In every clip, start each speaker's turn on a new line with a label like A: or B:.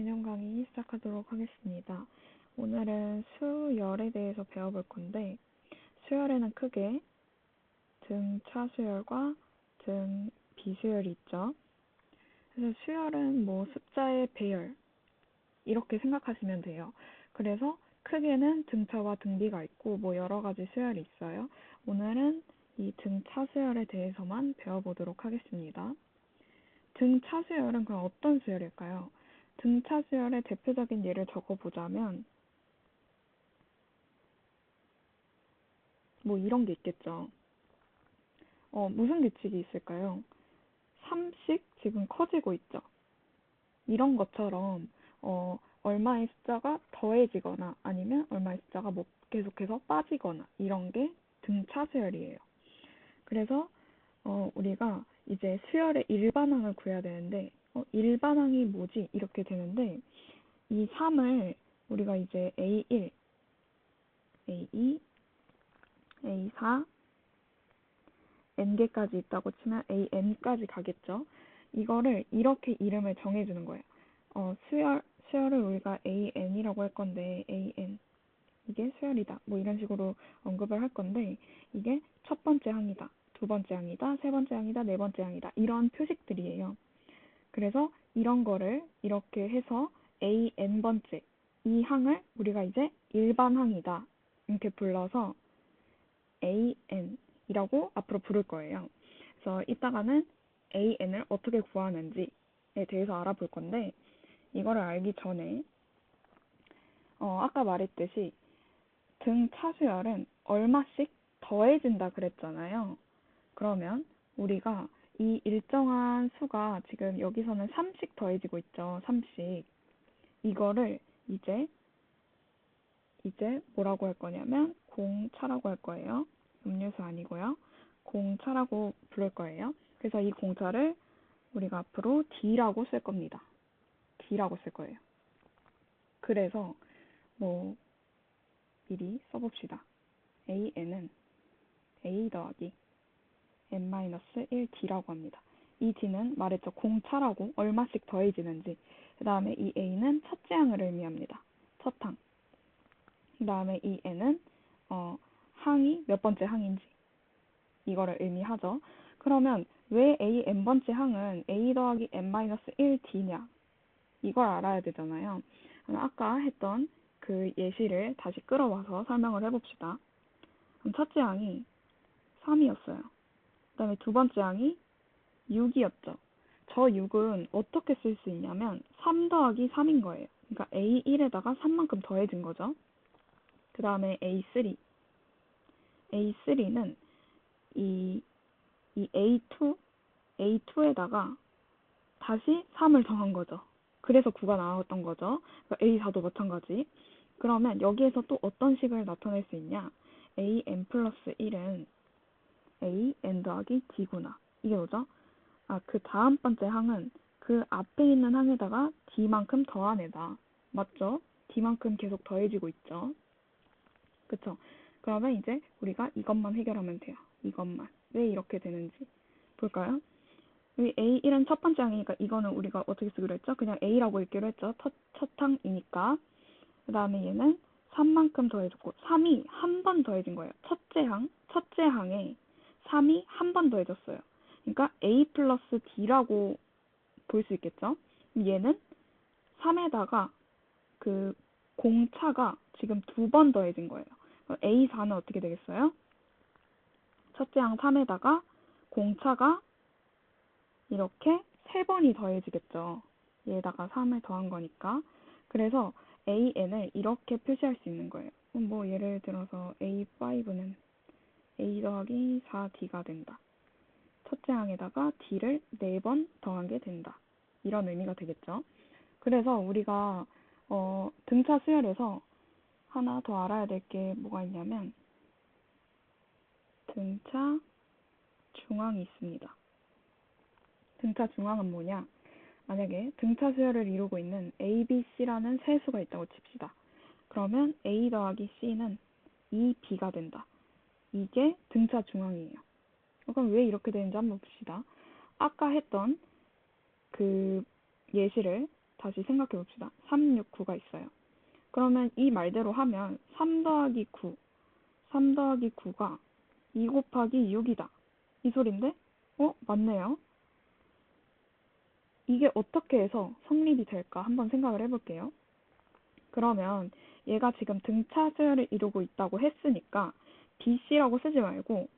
A: 개념 강의 시작하도록 하겠습니다. 오늘은 수열에 대해서 배워볼 건데, 수열에는 크게 등 차수열과 등 비수열이 있죠. 그래서 수열은 뭐 숫자의 배열, 이렇게 생각하시면 돼요. 그래서 크게는 등차와 등비가 있고, 뭐 여러 가지 수열이 있어요. 오늘은 이 등차 수열에 대해서만 배워보도록 하겠습니다. 등차 수열은 그럼 어떤 수열일까요? 등차 수열의 대표적인 예를 적어보자면 뭐 이런 게 있겠죠. 어, 무슨 규칙이 있을까요? 3씩 지금 커지고 있죠. 이런 것처럼 어, 얼마의 숫자가 더해지거나 아니면 얼마의 숫자가 뭐 계속해서 빠지거나 이런 게 등차 수열이에요. 그래서 어, 우리가 이제 수열의 일반항을 구해야 되는데 어, 일반항이 뭐지? 이렇게 되는데 이 3을 우리가 이제 A1, A2, A4, n개까지 있다고 치면 an까지 가겠죠. 이거를 이렇게 이름을 정해주는 거예요. 어, 수열, 수열을 우리가 an이라고 할 건데 an 이게 수열이다. 뭐 이런 식으로 언급을 할 건데 이게 첫 번째 항이다. 두 번째 항이다. 세 번째 항이다. 네 번째 항이다. 이런 표식들이에요. 그래서 이런 거를 이렇게 해서 a n 번째 이 항을 우리가 이제 일반 항이다. 이렇게 불러서 a n 이라고 앞으로 부를 거예요. 그래서 이따가는 a n을 어떻게 구하는지에 대해서 알아볼 건데 이거를 알기 전에 어, 아까 말했듯이 등 차수열은 얼마씩 더해진다 그랬잖아요. 그러면 우리가 이 일정한 수가 지금 여기서는 3씩 더해지고 있죠. 3씩. 이거를 이제 이제 뭐라고 할 거냐면 공차라고 할 거예요. 음료수 아니고요. 공차라고 부를 거예요. 그래서 이 공차를 우리가 앞으로 D라고 쓸 겁니다. D라고 쓸 거예요. 그래서 뭐 미리 써봅시다. AN은 A 더하기 n-1d라고 합니다. 이 d는 말했죠. 공차라고 얼마씩 더해지는지. 그 다음에 이 a는 첫째 항을 의미합니다. 첫 항. 그 다음에 이 n은 어, 항이 몇 번째 항인지 이거를 의미하죠. 그러면 왜 a n번째 항은 a 더하기 n-1d냐? 이걸 알아야 되잖아요. 아까 했던 그 예시를 다시 끌어와서 설명을 해봅시다. 첫째 항이 3이었어요. 그 다음에 두 번째 항이 6이었죠. 저 6은 어떻게 쓸 수 있냐면 3 더하기 3인 거예요. 그러니까 A1에다가 3만큼 더해진 거죠. 그 다음에 A3. A3는 이, 이 A2, A2에다가 다시 3을 더한 거죠. 그래서 9가 나왔던 거죠. 그러니까 A4도 마찬가지. 그러면 여기에서 또 어떤 식을 나타낼 수 있냐? AN 플러스 1은 A, N 더하기 D구나. 이게 뭐죠? 아, 그 다음 번째 항은 그 앞에 있는 항에다가 D만큼 더한 애다. 맞죠? D만큼 계속 더해지고 있죠. 그쵸? 그러면 이제 우리가 이것만 해결하면 돼요. 이것만. 왜 이렇게 되는지 볼까요? 여기 A1은 첫 번째 항이니까 이거는 우리가 어떻게 쓰기로 했죠? 그냥 A라고 읽기로 했죠. 첫, 첫 항이니까. 그 다음에 얘는 3만큼 더해졌고 3이 한 번 더해진 거예요. 첫째 항, 첫째 항에 3이 한 번 더해졌어요. 그러니까 A 플러스 D라고 볼 수 있겠죠? 얘는 3에다가 그 공차가 지금 두 번 더해진 거예요. A4는 어떻게 되겠어요? 첫째 항 3에다가 공차가 이렇게 세 번이 더해지겠죠. 얘에다가 3을 더한 거니까. 그래서 AN을 이렇게 표시할 수 있는 거예요. 뭐 예를 들어서 A5는 A 더하기 4D가 된다. 첫째 항에다가 D를 4번 더하게 된다. 이런 의미가 되겠죠. 그래서 우리가 어, 등차 수열에서 하나 더 알아야 될 게 뭐가 있냐면 등차 중앙이 있습니다. 등차 중앙은 뭐냐? 만약에 등차 수열을 이루고 있는 A, B, C라는 세 수가 있다고 칩시다. 그러면 A 더하기 C는 2B가 된다. 이게 등차 중앙이에요. 그럼 왜 이렇게 되는지 한번 봅시다. 아까 했던 그 예시를 다시 생각해 봅시다. 3, 6, 9가 있어요. 그러면 이 말대로 하면 3 더하기 9, 3 더하기 9가 2 곱하기 6이다. 이 소린데? 어? 맞네요. 이게 어떻게 해서 성립이 될까 한번 생각을 해볼게요. 그러면 얘가 지금 등차 수열을 이루고 있다고 했으니까 BC라고 쓰지 말고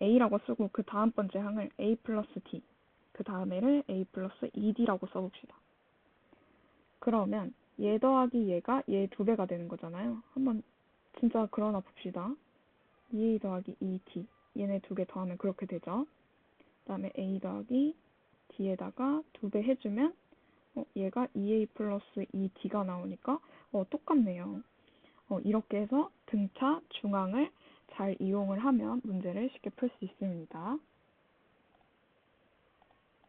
A: A라고 쓰고 그 다음 번째 항을 A 플러스 D, 그 다음에를 A 플러스 ED라고 써봅시다. 그러면 얘 더하기 얘가 얘 두 배가 되는 거잖아요. 한번 진짜 그러나 봅시다. 2A 더하기 2D, 얘네 두 개 더하면 그렇게 되죠. 그 다음에 A 더하기 D에다가 두 배 해주면 어, 얘가 2A 플러스 2D가 나오니까 어, 똑같네요. 어, 이렇게 해서 등차 중앙을 잘 이용을 하면 문제를 쉽게 풀 수 있습니다.